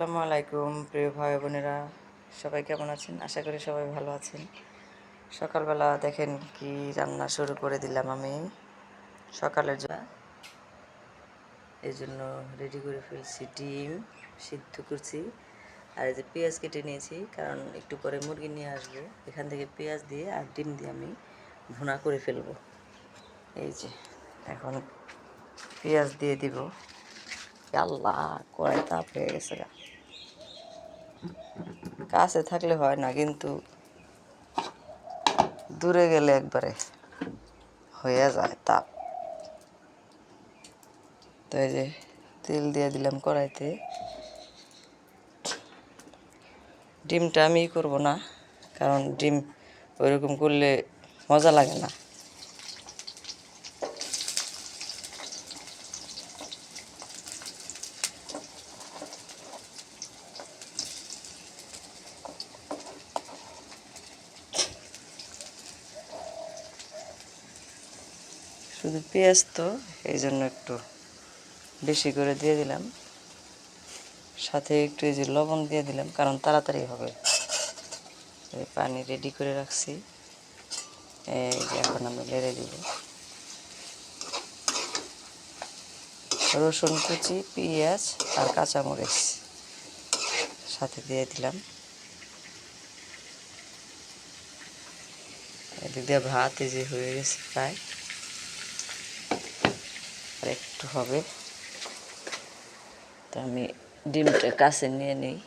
আসসালামু আলাইকুম, প্রিয় ভাই বোনেরা। সবাই কেমন আছেন? আশা করি সবাই ভালো আছেন। সকালবেলা দেখেন কি রান্না শুরু করে দিলাম আমি। সকালের জন্য এই জন্য রেডি করে ফেলছি ডিম সিদ্ধ করছি। আর এই যে পেঁয়াজ কেটে নিয়েছি, কারণ একটু পরে মুরগি নিয়ে আসব। এখান থেকে পেঁয়াজ দিয়ে আর ডিম দিয়ে আমি ভুনা করে ফেলব। এই যে, এখন পেঁয়াজ দিয়ে দিব। আল্লাহ তাপ হয়ে গেছে গা। কাছে থাকলে হয় না, কিন্তু দূরে গেলে একবারে হয়ে যায় তাপ। তো এই যে তেল দিয়ে দিলাম কড়াইতে। ডিমটা আমি করব না, কারণ ডিম ওইরকম করলে মজা লাগে না। শুধু পেঁয়াজ তো এই জন্য একটু বেশি করে দিয়ে দিলাম। সাথে একটু এই যে লবণ দিয়ে দিলাম, কারণ তাড়াতাড়ি হবে। পানি রেডি করে রাখছি। এই যে এখন আমি লেড়ে দিব। রসুন কুচি, পেঁয়াজ আর কাঁচামরিচ সাথে দিয়ে দিলাম। এদিক ভাত এই যে হয়ে গেছে প্রায়। একটু হবে। তো আমি ডিমটা কাছে নিয়ে নিই।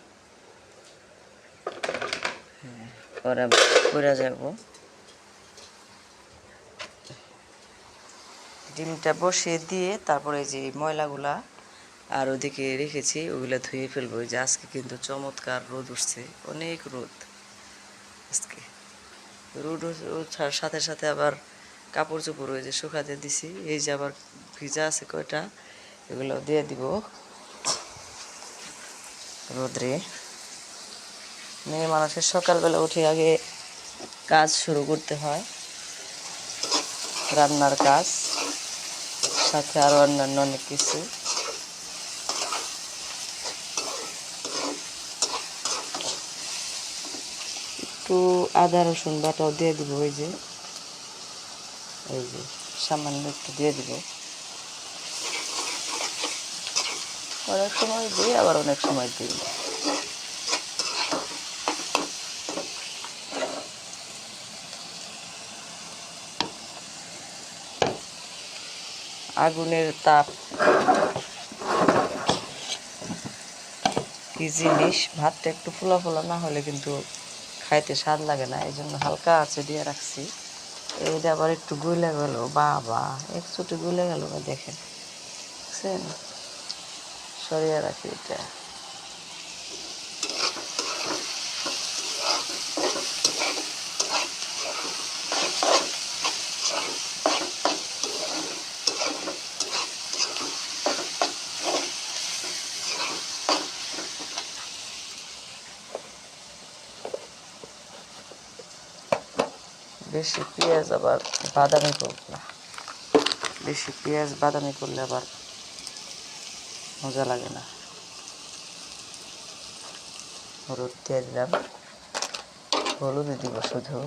হ্যাঁ, পরে পরে যাব। ডিমটা বসিয়ে দিয়ে তারপরে যে ময়লাগুলা আর ওদিকে রেখেছি ওগুলা ধুয়ে ফেলব। যে আজকে কিন্তু চমৎকার রোদ উঠছে অনেক রোদ আজকে। রোদ উঠ- ওঠার সাথে সাথে আবার কাপড় চোপড় ওই যে শুকাতে দিছি। এই যে আবার ভিজা আছে কয়টা, এগুলো দিয়ে দিব। রোদ্রে। মেয়ে মানুষের সকালবেলা উঠে আগে কাজ শুরু করতে হয়, রান্নার কাজ, সাথে আরও অন্যান্য অনেক কিছু। একটু আদা, রসুন বাটাও দিয়ে দিব, ওই যে, এই যে, সামান্য একটু দিয়ে দিব। অনেক সময় দিই, আবার অনেক সময় দিই। আগুনের তাপ কি জিনিস? ভাতটা একটু ফোলা ফোলা না হলে কিন্তু খাইতে স্বাদ লাগে না এই জন্য হালকা আছে দিয়ে রাখছি। এইটা আবার একটু গলে গেল, বাবা, এক চুটি গলে গেল দেখেন। বুঝছেন? সরিয়ে রাখি এটা। বেশি পেঁয়াজ আবার বাদামি করব না। বেশি পেঁয়াজ বাদামি করলে আবার মজা লাগে না। হলুদ দিয়ে দিলাম। হলুদ দিব শুধু।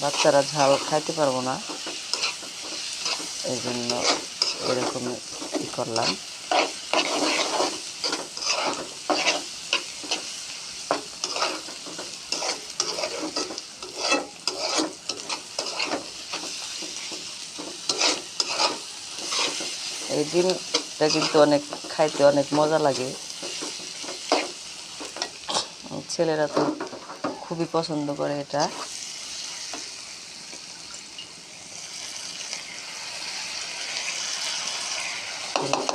বাচ্চারা ঝাল খাইতে পারব না। এই জন্য এরকম করলাম। এই ডিমটা কিন্তু অনেক খাইতে অনেক মজা লাগে। ছেলেরা তো খুবই পছন্দ করে এটা।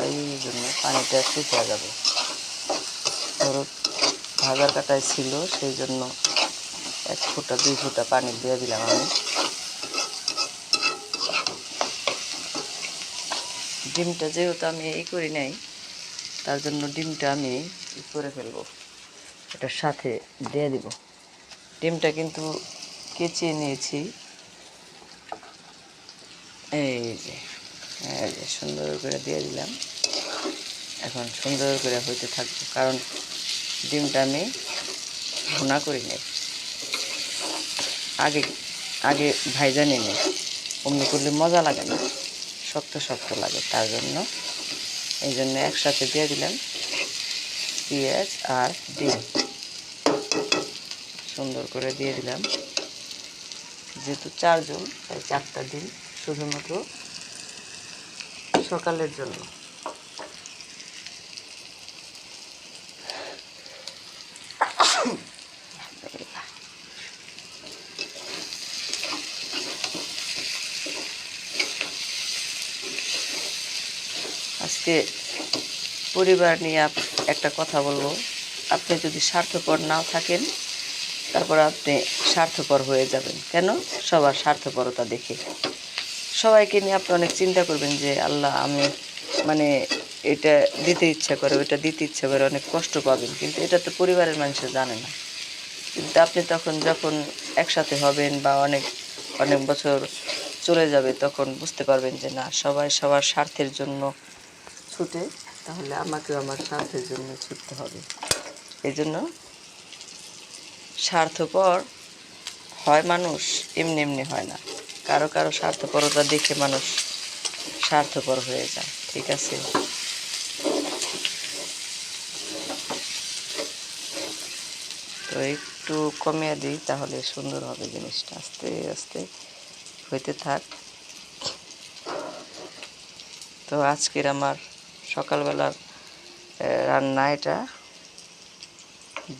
এই জন্য পানিটা শুকিয়ে যাবে। ধরো ভাজার কাটায় ছিল, সেই জন্য এক ফুটা, দুই ফুটা পানি দিয়ে দিলাম আমি। ডিমটা যেহেতু আমি এই করি নাই, তার জন্য ডিমটা আমি করে ফেলব। এটার সাথে দিয়ে দিব। ডিমটা কিন্তু কেচিয়ে নিয়েছি। এই যে যে সুন্দর করে দিয়ে দিলাম। এখন সুন্দর করে হইতে থাকব, কারণ ডিমটা আমি ভুনা করি নাই। আগে আগে ভাইজানি নেই। অমনি করলে মজা লাগে না। শক্ত শক্ত লাগে, তার জন্য এই জন্য একসাথে দিয়ে দিলাম পেঁয়াজ আর ডিম। সুন্দর করে দিয়ে দিলাম। যেহেতু চারজন, তাই চারটা ডিম শুধুমাত্র সকালের জন্য। আজকে পরিবার নিয়ে একটা কথা বলব। আপনি যদি স্বার্থপর নাও থাকেন, তারপর আপনি স্বার্থপর হয়ে যাবেন। কেন? সবার স্বার্থপরতা দেখে। সবাইকে নিয়ে আপনি অনেক চিন্তা করবেন যে, আল্লাহ আমি মানে এটা দিতে ইচ্ছা করে, ওটা দিতে ইচ্ছা করে অনেক কষ্ট পাবেন। কিন্তু এটা তো পরিবারের মানুষের জানে না। কিন্তু আপনি তখন যখন একসাথে হবেন বা অনেক অনেক বছর চলে যাবে, তখন বুঝতে পারবেন যে, না, সবাই সবার স্বার্থের জন্য ছুটে, তাহলে আমাকেও আমার স্বার্থের জন্য ছুটতে হবে। এই জন্য স্বার্থপর হয় মানুষ, এমনি এমনি হয় না। কারও কারও স্বার্থপরতা দেখে মানুষ স্বার্থপর হয়ে যায়, ঠিক আছে? তো একটু কমিয়ে দিই, তাহলে সুন্দর হবে জিনিসটা। আস্তে আস্তে হইতে থাক। তো আজকের আমার সকালবেলার রান্না এটা,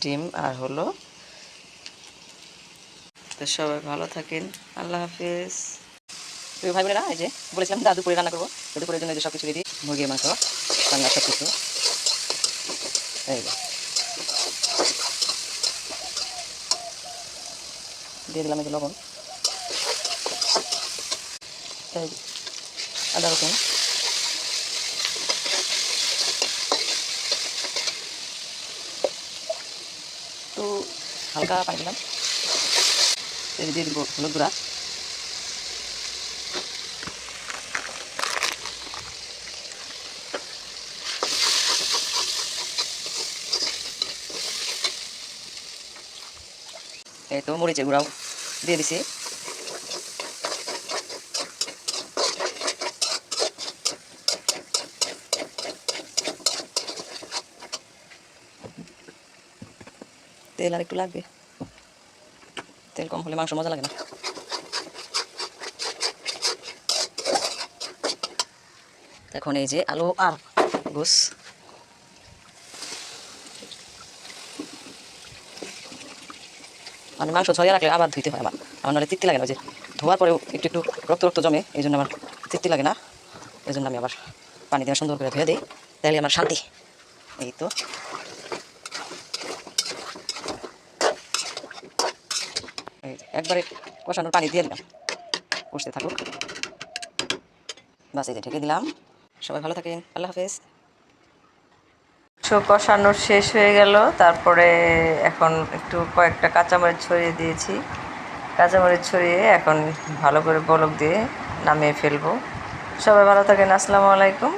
ডিম আর হলো। তো সবাই ভালো থাকেন, আল্লাহ হাফিজ। তো ভাই বোনেরা এই যে বলেছিলাম দাদু করে রান্না করব, তো দুপুরের জন্য সব কিছু রেডি মুরগির মাংস, রান্না সব কিছু এই দিয়ে দিলাম এই লবণ। এই আদা রসুন। তো হালকা পানি দিলাম। এই দিয়ে দিব হলুদ গুঁড়া। এই তো মরিচের গুঁড়াও দিয়ে দিছি। তেল আর একটু লাগবে। তেল কম হলে মাংস মজা লাগে না। এখন এই যে আলু আর গোস। মানে মাংস ছড়িয়ে রাখলে আবার ধুইতে হয় আমার আমার নাহলে তৃপ্তি লাগে না যে ধোয়ার পরেও একটু একটু রক্ত রক্ত জমে, এই জন্য আমার তৃপ্তি লাগে না। এই জন্য আমি আবার পানি দিয়ে সুন্দর করে ধুয়ে দিই। তাহলে আমার শান্তি। এই তো এই যে একবারে কষানোর পানি দিয়ে দিলাম। কষতে থাকুক। বাস, এই ঢেকে দিলাম। সবাই ভালো থাকেন। আল্লাহ হাফেজ। কষানো শেষ হয়ে গেল। তারপরে এখন একটু কয়েকটা কাঁচামরিচ ছড়িয়ে দিয়েছি। কাঁচামরিচ ছড়িয়ে এখন ভালো করে বলক দিয়ে নামিয়ে ফেলব। সবাই ভালো থাকেন। আসসালামু আলাইকুম।